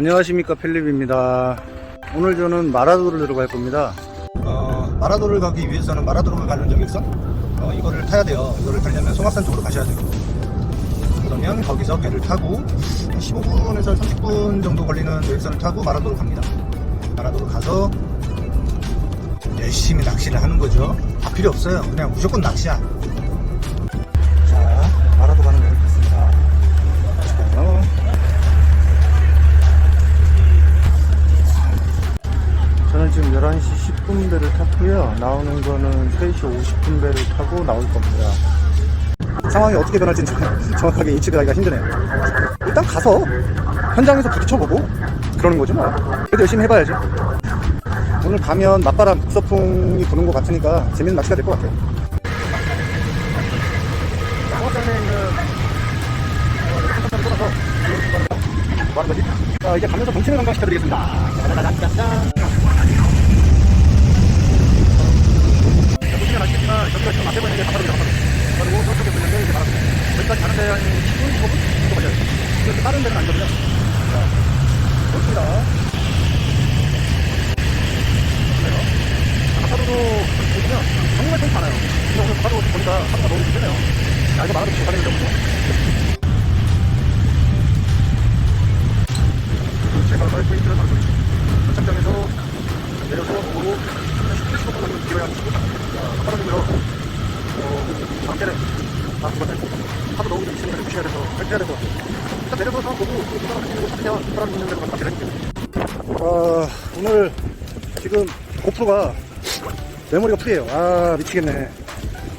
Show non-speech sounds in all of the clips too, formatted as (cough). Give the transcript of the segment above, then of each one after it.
안녕하십니까 필립입니다 오늘 저는 마라도를 들어갈 겁니다 어, 마라도를 가기 위해서는 마라도를 가는 저격선 어, 이거를 타야 돼요. 이거를 타려면 송악산 쪽으로 가셔야 돼요. 그러면 거기서 배를 타고 15분에서 30분 정도 걸리는 저격선을 타고 마라도로 갑니다. 마라도로 가서 열심히 낚시를 하는 거죠. 아, 필요 없어요. 그냥 무조건 낚시야. 자, 마라도 가는 배 지금 11시 10분 배를 탔고요 나오는 거는 3시 50분 배를 타고 나올 겁니다 상황이 어떻게 변할지 (laughs) 정확하게 예측을 하기가 힘드네요. 일단 가서 현장에서 부딪혀보고 그러는 거죠 뭐. 그래도 열심히 해봐야지. 오늘 가면 맞바람 북서풍이 부는 것 같으니까 재밌는 낚시가 될 것 같아요. 거지? 자, 이제 가면서 동치미 건강 시켜드리겠습니다. 짜자자자자. 보시면 아시겠지만 여기가 지금 앞에 보이는 게 바다로 들어가거든요. 그리고 저쪽에 보이는 게 이제 바다로 여기까지 가는데 한 10분, 15분 정도 걸려요. 그래서 다른 데는 안 걸려요. 자, 좋습니다. 바다로도 보시면 정말 좀 많아요. 근데 오늘 바다로 보니까 바다가 너무. 야, 이거 말아도 못하는 거죠. 제가 말 포인트는 바로 저기 전착장에서 내려서 도로 10km 정도 길어야. 떨어지고요. 어, 장대는 다 죽었네. 하도 너무 좀 있으니까 조심해야 돼서, 해야 돼서. 내려서 다 보고, 또 따라가시고 싶으면 사람 있는 데로 가서 내려줄게요. 아, 오늘 지금 고프로가 메모리가 풀이에요. 아, 미치겠네.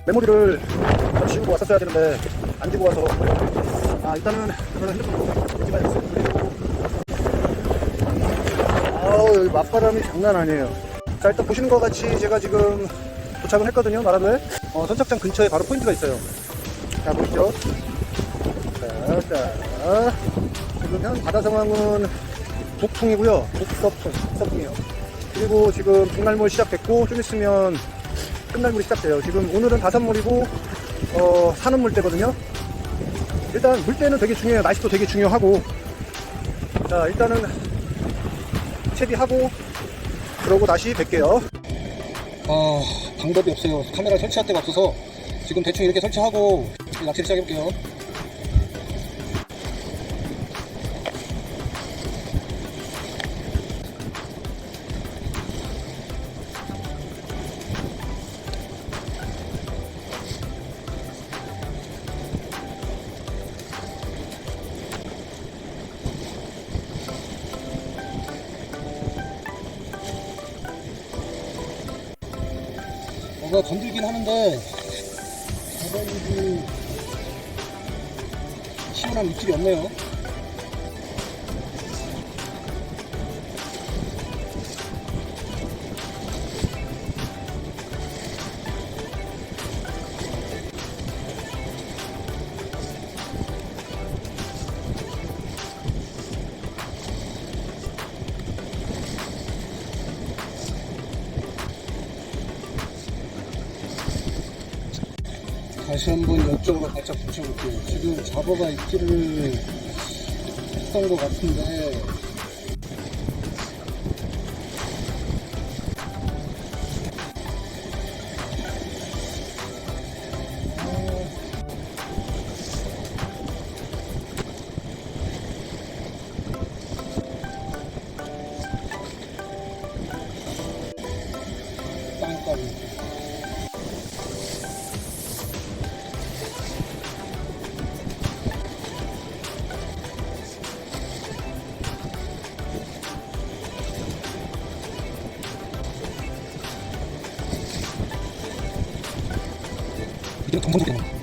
메모리를 지우고 왔었어야 되는데, 안 지우고 와서. 아, 일단은, 그러면 핸드폰으로 찍어야겠어요. 아우, 여기 맞바람이 장난 아니에요. 자, 일단 보시는 것 같이 제가 지금 도착을 했거든요, 마라도에. 어, 선착장 근처에 바로 포인트가 있어요. 자, 보시죠. 자, 자. 지금 현 바다 상황은 북풍이고요. 북서풍, 서풍이요. 그리고 지금 북날물 시작됐고, 좀 있으면 끝날물이 시작돼요. 지금 오늘은 다산물이고, 어, 사는 물때거든요. 일단 물때는 되게 중요해요. 날씨도 되게 중요하고. 자, 일단은 채비하고, 그러고 다시 뵐게요. 아, 방법이 없어요. 카메라 설치할 데가 없어서 지금 대충 이렇게 설치하고 낚시를 시작해볼게요. 뭔가 건들긴 하는데 바닥이 시원한 입질이 없네요. 다시 한번 옆쪽으로 바짝 붙여볼게요. 지금 잡어가 입질을 했던 것 같은데. 땅값이 동성 때문에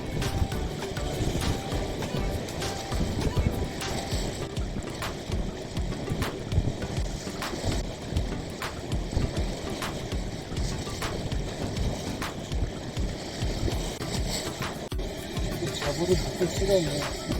잡어도 바꿀 수가 없네